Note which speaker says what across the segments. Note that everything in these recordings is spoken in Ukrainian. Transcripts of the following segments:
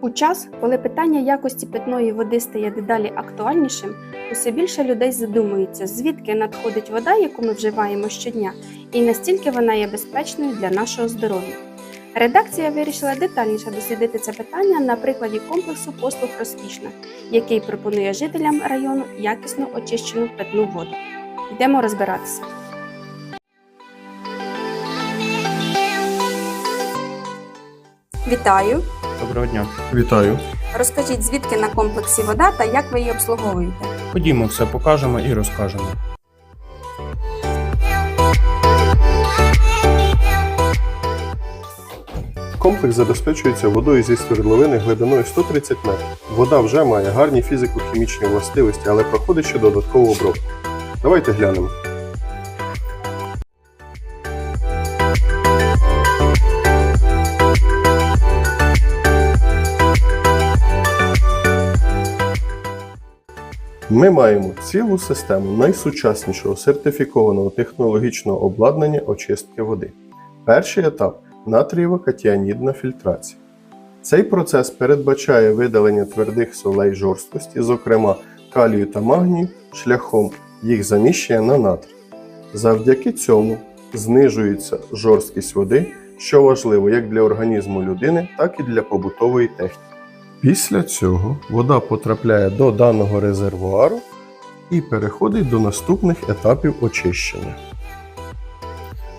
Speaker 1: У час, коли питання якості питної води стає дедалі актуальнішим, усе більше людей задумуються, звідки надходить вода, яку ми вживаємо щодня, і настільки вона є безпечною для нашого здоров'я. Редакція вирішила детальніше дослідити це питання на прикладі комплексу послуг розкішна, який пропонує жителям району якісно очищену питну воду. Йдемо розбиратися. Вітаю!
Speaker 2: Доброго дня.
Speaker 3: Вітаю.
Speaker 1: Розкажіть, звідки на комплексі вода та як ви її обслуговуєте?
Speaker 2: Ходімо, все покажемо і розкажемо.
Speaker 3: Комплекс забезпечується водою зі свердловини глибиною 130 метрів. Вода вже має гарні фізико-хімічні властивості, але проходить ще додаткову обробку. Давайте глянемо. Ми маємо цілу систему найсучаснішого сертифікованого технологічного обладнання очистки води. Перший етап натрієва катіанідна фільтрація. Цей процес передбачає видалення твердих солей жорсткості, зокрема калію та магнію, шляхом їх заміщення на натрій. Завдяки цьому знижується жорсткість води, що важливо як для організму людини, так і для побутової техніки. Після цього вода потрапляє до даного резервуару і переходить до наступних етапів очищення.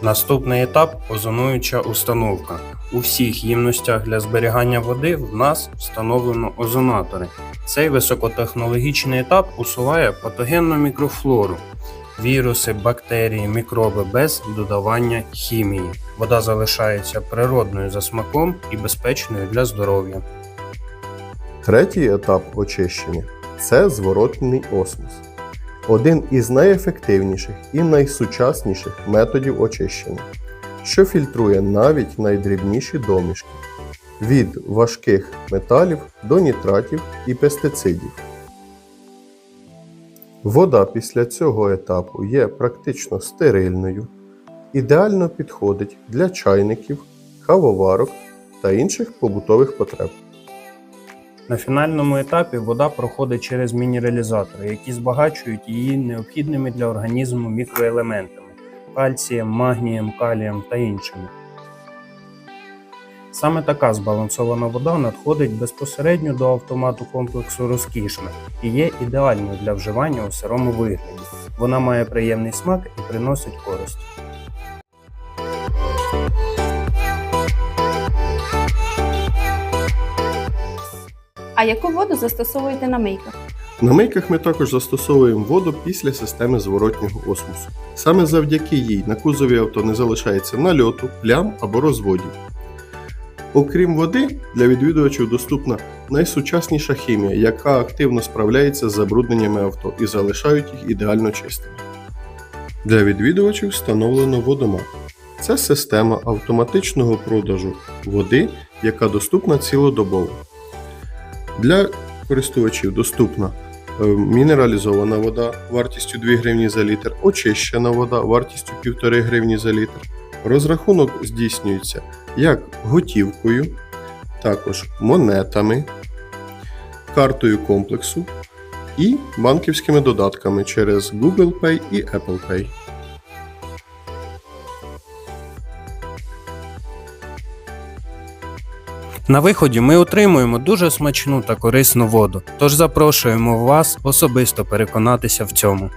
Speaker 2: Наступний етап озонуюча установка. У всіх ємностях для зберігання води в нас встановлено озонатори. Цей високотехнологічний етап усуває патогенну мікрофлору, віруси, бактерії, мікроби без додавання хімії. Вода залишається природною за смаком і безпечною для здоров'я.
Speaker 3: Третій етап очищення це зворотний осмос. Один із найефективніших і найсучасніших методів очищення, що фільтрує навіть найдрібніші домішки від важких металів до нітратів і пестицидів. Вода після цього етапу є практично стерильною, ідеально підходить для чайників, кавоварок та інших побутових потреб.
Speaker 2: На фінальному етапі вода проходить через мінералізатори, які збагачують її необхідними для організму мікроелементами кальцієм, магнієм, калієм та іншими. Саме така збалансована вода надходить безпосередньо до автомату комплексу розкішна і є ідеальною для вживання у сирому вигляді. Вона має приємний смак і приносить користь.
Speaker 1: А яку воду застосовуєте на мийках?
Speaker 3: На мийках ми також застосовуємо воду після системи зворотнього осмосу. Саме завдяки їй на кузові авто не залишається нальоту, плям або розводів. Окрім води, для відвідувачів доступна найсучасніша хімія, яка активно справляється з забрудненнями авто і залишають їх ідеально чистими. Для відвідувачів встановлено водомат. Це система автоматичного продажу води, яка доступна цілодобово. Для користувачів доступна е, мінералізована вода вартістю 2 гривні за літр, очищена вода вартістю 1,5 гривні за літр. Розрахунок здійснюється як готівкою, також монетами, картою комплексу і банківськими додатками через Google Pay і Apple Pay.
Speaker 2: На виході ми отримуємо дуже смачну та корисну воду, тож запрошуємо вас особисто переконатися в цьому.